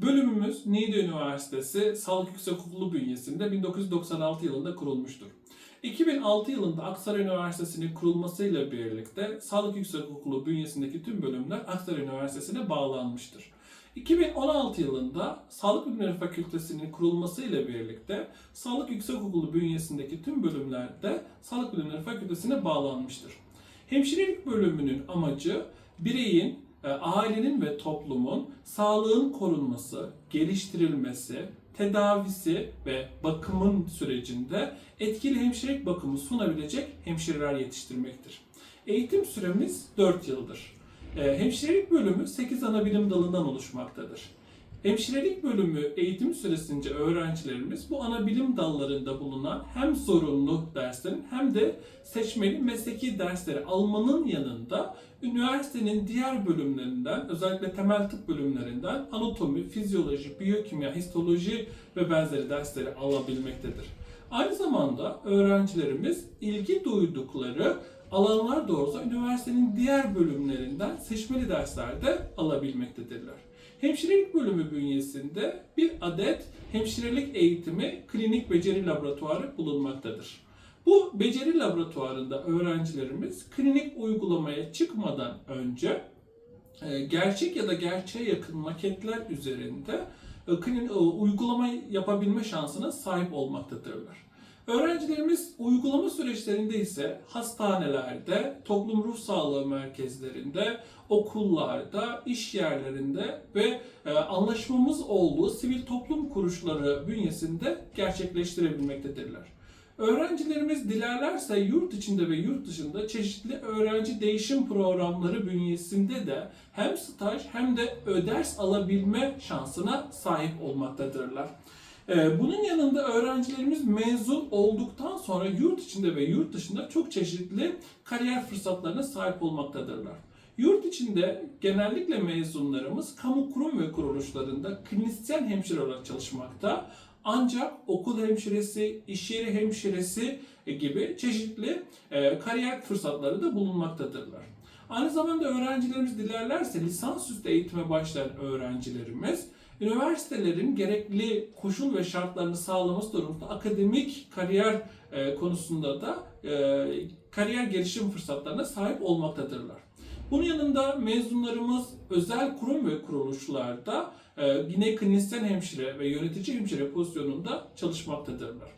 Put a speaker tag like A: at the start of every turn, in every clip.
A: Bölümümüz Niğde Üniversitesi Sağlık Yüksekokulu bünyesinde 1996 yılında kurulmuştur. 2006 yılında Aksaray Üniversitesi'nin kurulmasıyla birlikte Sağlık Yüksekokulu bünyesindeki tüm bölümler Aksaray Üniversitesi'ne bağlanmıştır. 2016 yılında Sağlık Bilimleri Fakültesi'nin kurulmasıyla birlikte Sağlık Yüksekokulu bünyesindeki tüm bölümler de Sağlık Bilimleri Fakültesi'ne bağlanmıştır. Hemşirelik bölümünün amacı bireyin, ailenin ve toplumun sağlığın korunması, geliştirilmesi, tedavisi ve bakımın sürecinde etkili hemşirelik bakımı sunabilecek hemşireler yetiştirmektir. Eğitim süremiz 4 yıldır. E, Hemşirelik bölümü 8 ana bilim dalından oluşmaktadır. Hemşirelik bölümü eğitim süresince öğrencilerimiz bu ana bilim dallarında bulunan hem zorunlu derslerin hem de seçmeli mesleki dersleri almanın yanında üniversitenin diğer bölümlerinden özellikle temel tıp bölümlerinden anatomi, fizyoloji, biyokimya, histoloji ve benzeri dersleri alabilmektedir. Aynı zamanda öğrencilerimiz ilgi duydukları alanlar doğrultusunda üniversitenin diğer bölümlerinden seçmeli derslerde alabilmektedirler. Hemşirelik bölümü bünyesinde bir adet hemşirelik eğitimi klinik beceri laboratuvarı bulunmaktadır. Bu beceri laboratuvarında öğrencilerimiz klinik uygulamaya çıkmadan önce e, gerçek ya da gerçeğe yakın maketler üzerinde e, e, uygulama yapabilme şansına sahip olmaktadırlar. Öğrencilerimiz uygulama süreçlerinde ise hastanelerde, toplum ruh sağlığı merkezlerinde, okullarda, iş yerlerinde ve e, anlaşmamız olduğu sivil toplum kuruluşları bünyesinde gerçekleştirebilmektedirler. Öğrencilerimiz dilerlerse yurt içinde ve yurt dışında çeşitli öğrenci değişim programları bünyesinde de hem staj hem de öders alabilme şansına sahip olmaktadırlar. Ee, Bunun yanında öğrencilerimiz mezun olduktan sonra yurt içinde ve yurt dışında çok çeşitli kariyer fırsatlarına sahip olmaktadırlar. Yurt içinde genellikle mezunlarımız kamu kurum ve kuruluşlarında klinisyen hemşire olarak çalışmakta. Ancak okul hemşiresi, iş yeri hemşiresi gibi çeşitli e, kariyer fırsatları da bulunmaktadırlar. Aynı zamanda öğrencilerimiz dilerlerse lisansüstü eğitime başlayan öğrencilerimiz üniversitelerin gerekli koşul ve şartlarını sağlaması durumunda akademik kariyer e, konusunda da e, kariyer gelişim fırsatlarına sahip olmaktadırlar. Bunun yanında mezunlarımız özel kurum ve kuruluşlarda e, yine klinisyen hemşire ve yönetici hemşire pozisyonunda çalışmaktadırlar.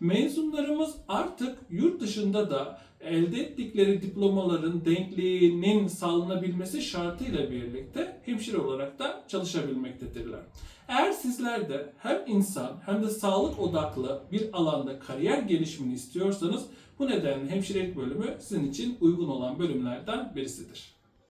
A: Mezunlarımız artık yurt dışında da elde ettikleri diplomaların denkliğinin sağlanabilmesi şartıyla birlikte hemşire olarak da çalışabilmektedirler. Eğer sizler de hem insan hem de sağlık odaklı bir alanda kariyer gelişimini istiyorsanız bu nedenle hemşirelik bölümü sizin için uygun olan bölümlerden birisidir.